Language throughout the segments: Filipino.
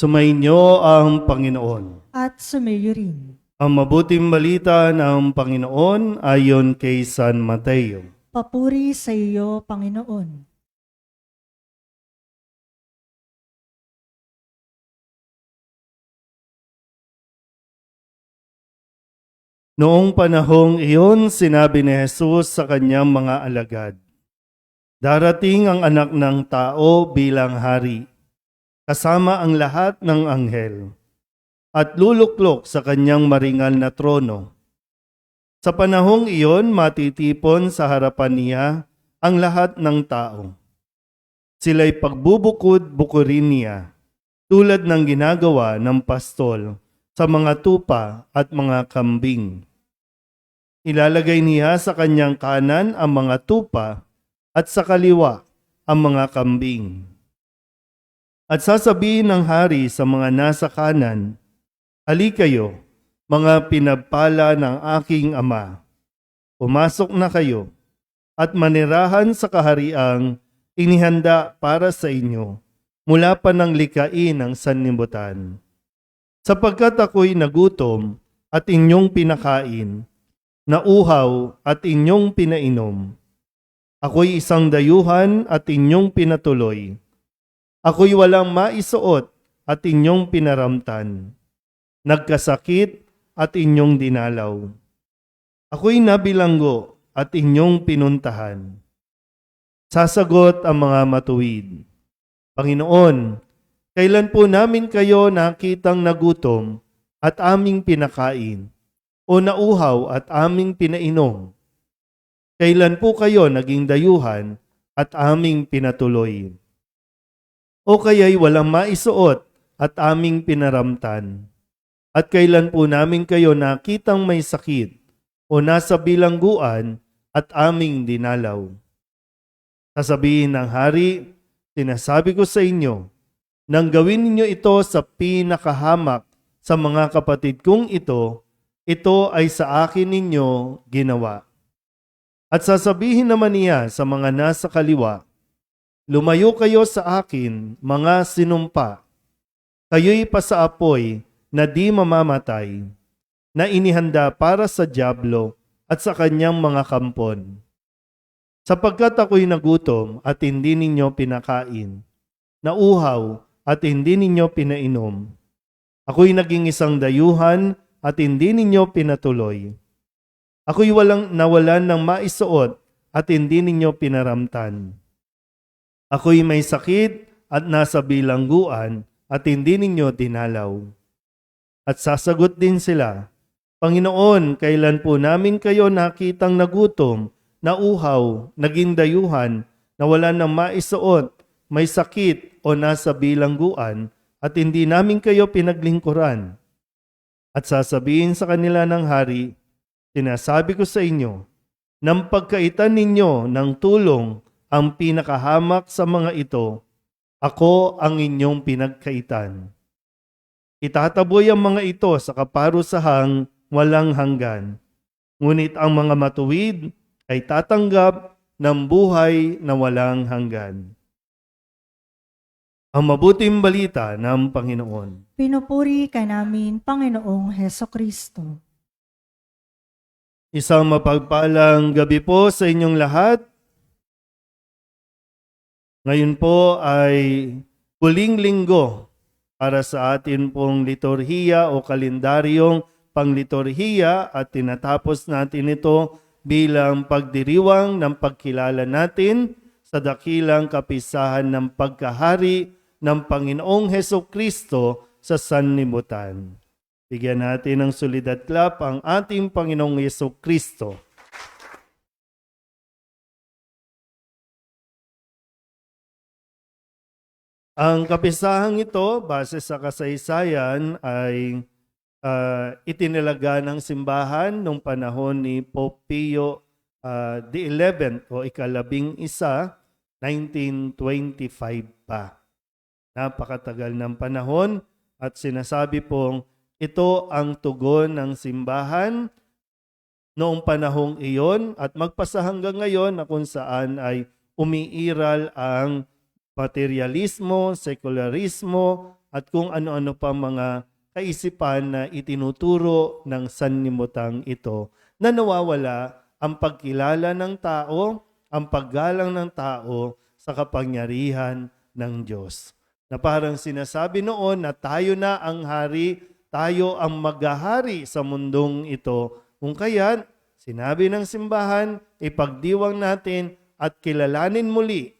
Sumainyo ang Panginoon. at sumayo rin. Ang mabuting balita ng Panginoon ayon kay San Mateo. Papuri sa iyo, Panginoon. Noong panahong iyon, sinabi ni Jesus sa kanyang mga alagad, Darating ang anak ng tao bilang hari, kasama ang lahat ng anghel, at luluklok sa kanyang maringal na trono. Sa panahong iyon, matitipon sa harapan niya ang lahat ng tao. Sila'y pagbubukod-bukurin niya, tulad ng ginagawa ng pastol sa mga tupa at mga kambing. Ilalagay niya sa kanyang kanan ang mga tupa at sa kaliwa ang mga kambing. At sasabihin ng hari sa mga nasa kanan, Ali kayo, mga pinagpala ng aking ama. Pumasok na kayo at manirahan sa kahariang inihanda para sa inyo mula pa ng likain ng sanlibutan. Sapagkat ako'y nagutom at inyong pinakain, nauhaw at inyong pinainom. Ako'y isang dayuhan at inyong pinatuloy. Ako'y walang maisuot at inyong pinaramtan. Nagkasakit at inyong dinalaw. Ako'y nabilanggo at inyong pinuntahan. Sasagot ang mga matuwid. Panginoon, kailan po namin kayo nakitang nagutom at aming pinakain o nauhaw at aming pinainom? Kailan po kayo naging dayuhan at aming pinatuloy? O kaya'y walang maisuot at aming pinaramtan? At kailan po namin kayo nakitang may sakit o nasa bilangguan at aming dinalaw? Sasabihin ng hari, sinasabi ko sa inyo, nang gawin ninyo ito sa pinakahamak sa mga kapatid kong ito, ito ay sa akin ninyo ginawa. At sasabihin naman niya sa mga nasa kaliwa, Lumayo kayo sa akin, mga sinumpa. Kayo'y pasaapoy na di mamamatay, na inihanda para sa Diablo at sa kanyang mga kampon. Sapagkat ako'y nagutom at hindi ninyo pinakain, nauhaw at hindi ninyo pinainom. Ako'y naging isang dayuhan at hindi ninyo pinatuloy. Ako'y walang nawalan ng maisuot at hindi ninyo pinaramtan. Ako'y may sakit at nasa bilangguan at hindi ninyo dinalaw. At sasagot din sila, Panginoon, kailan po namin kayo nakitang nagutom, nauhaw, naging dayuhan, nawalan ng maisuot, may sakit o nasa bilangguan at hindi namin kayo pinaglingkuran. At sasabihin sa kanila ng hari, Sinasabi ko sa inyo, nang pagkaitan ninyo ng tulong ang pinakahamak sa mga ito, ako ang inyong pinagkaitan. Itataboy ang mga ito sa kaparusahang walang hanggan, ngunit ang mga matuwid ay tatanggap ng buhay na walang hanggan. Ang mabuting balita ng Panginoon. Pinupuri ka namin, Panginoong Heso Kristo. Isang mapagpalang gabi po sa inyong lahat. Ngayon po ay huling linggo para sa atin pong liturhiya o kalendaryong pangliturhiya at tinatapos natin ito bilang pagdiriwang ng pagkilala natin sa dakilang kapisahan ng pagkahari ng Panginoong Heso Kristo sa sanlibutan. Bigyan natin ng solid clap ang ating Panginoong Yeso Kristo. Ang kapisahang ito, base sa kasaysayan, ay ah, itinilaga ng simbahan nung panahon ni Pope Pio ah, the 11th o ikalabing isa, 1925 pa. Napakatagal ng panahon at sinasabi pong ito ang tugon ng simbahan noong panahong iyon at magpasa hanggang ngayon na kung saan ay umiiral ang materialismo, sekularismo at kung ano-ano pa mga kaisipan na itinuturo ng sanlimutang ito na nawawala ang pagkilala ng tao, ang paggalang ng tao sa kapangyarihan ng Diyos. Na parang sinasabi noon na tayo na ang hari, tayo ang maghahari sa mundong ito. Kung kaya, sinabi ng simbahan, ipagdiwang natin at kilalanin muli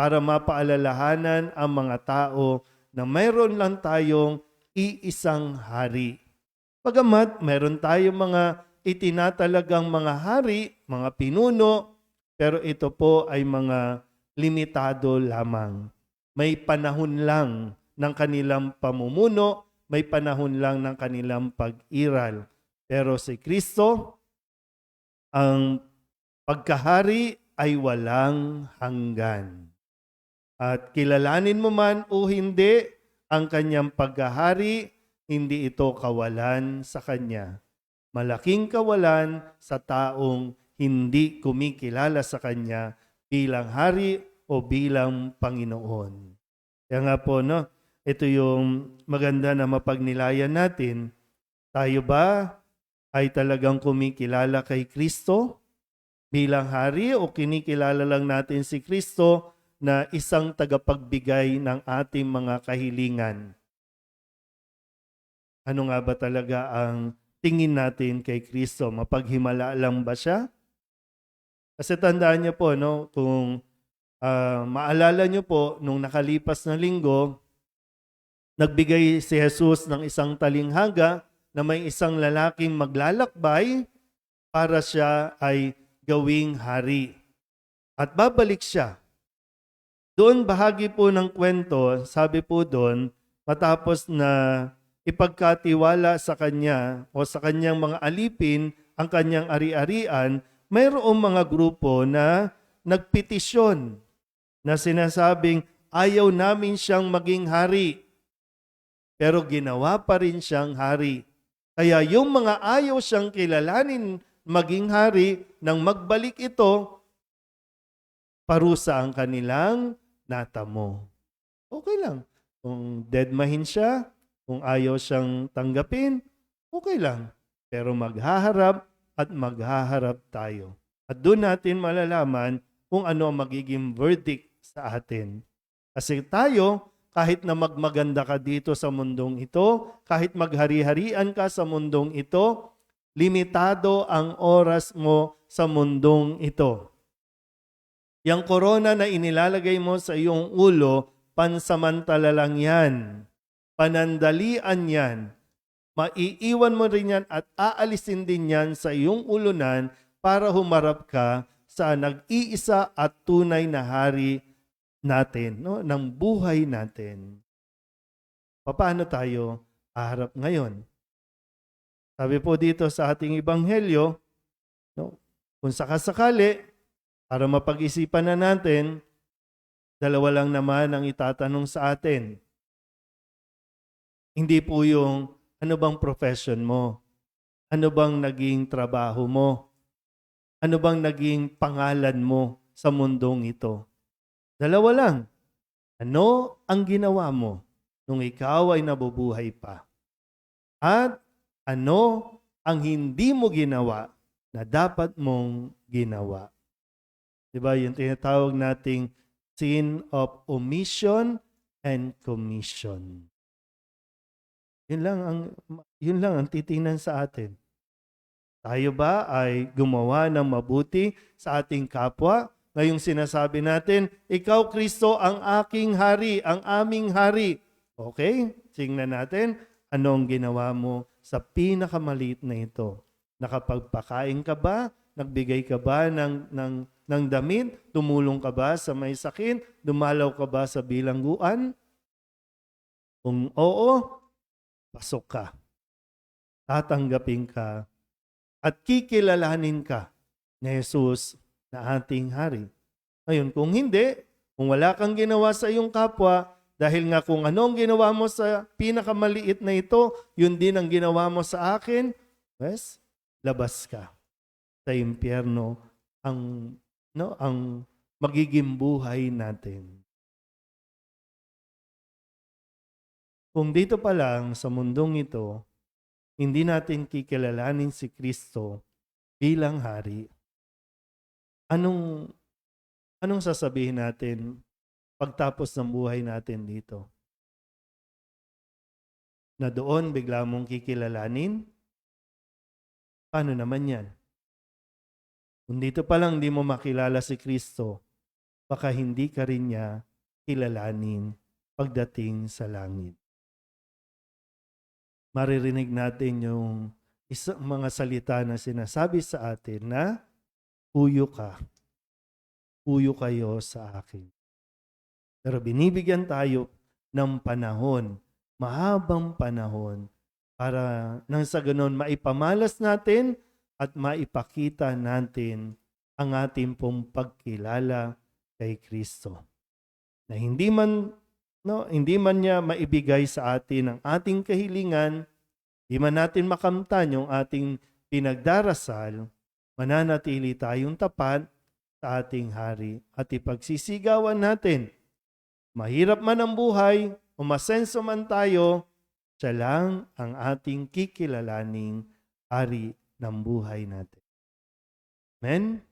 para mapaalalahanan ang mga tao na mayroon lang tayong iisang hari. Pagamat mayroon tayong mga itinatalagang mga hari, mga pinuno, pero ito po ay mga limitado lamang. May panahon lang ng kanilang pamumuno, may panahon lang ng kanilang pag-iral. Pero si Kristo, ang pagkahari ay walang hanggan. At kilalanin mo man o hindi ang kanyang pagkahari, hindi ito kawalan sa kanya. Malaking kawalan sa taong hindi kumikilala sa kanya bilang hari o bilang Panginoon. Kaya nga po, no, ito yung maganda na mapagnilayan natin. Tayo ba ay talagang kumikilala kay Kristo bilang hari o kinikilala lang natin si Kristo na isang tagapagbigay ng ating mga kahilingan? Ano nga ba talaga ang tingin natin kay Kristo? Mapaghimala lang ba siya? Kasi tandaan niyo po, no, kung ah, maalala niyo po, nung nakalipas na linggo, nagbigay si Jesus ng isang talinghaga na may isang lalaking maglalakbay para siya ay gawing hari. At babalik siya. Doon bahagi po ng kwento, sabi po doon, matapos na ipagkatiwala sa kanya o sa kanyang mga alipin ang kanyang ari-arian, mayroong mga grupo na nagpetisyon na sinasabing ayaw namin siyang maging hari. Pero ginawa pa rin siyang hari. Kaya yung mga ayaw siyang kilalanin maging hari, nang magbalik ito, parusa ang kanilang natamo. Okay lang. Kung deadmahin siya, kung ayaw siyang tanggapin, okay lang. Pero maghaharap at maghaharap tayo. At doon natin malalaman kung ano ang magiging verdict sa atin. Kasi tayo, kahit na magmaganda ka dito sa mundong ito, kahit maghari-harian ka sa mundong ito, limitado ang oras mo sa mundong ito. Yang korona na inilalagay mo sa iyong ulo, pansamantala lang yan. Panandalian yan. Maiiwan mo rin yan at aalisin din yan sa iyong ulunan para humarap ka sa nag-iisa at tunay na hari natin, no? ng buhay natin. Paano tayo aharap ngayon? Sabi po dito sa ating ibanghelyo, no? kung sakasakali, para mapag-isipan na natin, dalawa lang naman ang itatanong sa atin. Hindi po yung ano bang profession mo? Ano bang naging trabaho mo? Ano bang naging pangalan mo sa mundong ito? Dalawa lang. Ano ang ginawa mo nung ikaw ay nabubuhay pa? At ano ang hindi mo ginawa na dapat mong ginawa? Diba yung tinatawag nating sin of omission and commission. Yun lang ang yun lang ang titingnan sa atin. Tayo ba ay gumawa ng mabuti sa ating kapwa? Ngayong sinasabi natin, ikaw Kristo ang aking hari, ang aming hari. Okay? Tingnan natin anong ginawa mo sa pinakamaliit na ito. Nakapagpakain ka ba? Nagbigay ka ba ng, ng, ng damit? Tumulong ka ba sa may sakit? Dumalaw ka ba sa bilangguan? Kung oo, pasok ka. Tatanggapin ka at kikilalanin ka ni Jesus na ating hari. Ngayon, kung hindi, kung wala kang ginawa sa iyong kapwa, dahil nga kung ano ang ginawa mo sa pinakamaliit na ito, yun din ang ginawa mo sa akin, yes, labas ka sa impyerno ang no ang magiging buhay natin. Kung dito pa lang sa mundong ito, hindi natin kikilalanin si Kristo bilang hari, anong anong sasabihin natin pagtapos ng buhay natin dito? Na doon bigla mong kikilalanin? Paano naman yan? Kung dito pa lang di mo makilala si Kristo, baka hindi ka rin niya kilalanin pagdating sa langit. Maririnig natin yung isang mga salita na sinasabi sa atin na huyo ka. Huyo kayo sa akin. Pero binibigyan tayo ng panahon, mahabang panahon, para nang sa ganon maipamalas natin at maipakita natin ang ating pong pagkilala kay Kristo. Na hindi man no, hindi man niya maibigay sa atin ang ating kahilingan, di man natin makamtan yung ating pinagdarasal, mananatili tayong tapat sa ating hari at ipagsisigawan natin. Mahirap man ang buhay, umasenso man tayo, siya lang ang ating kikilalaning hari ng buhay natin. Amen?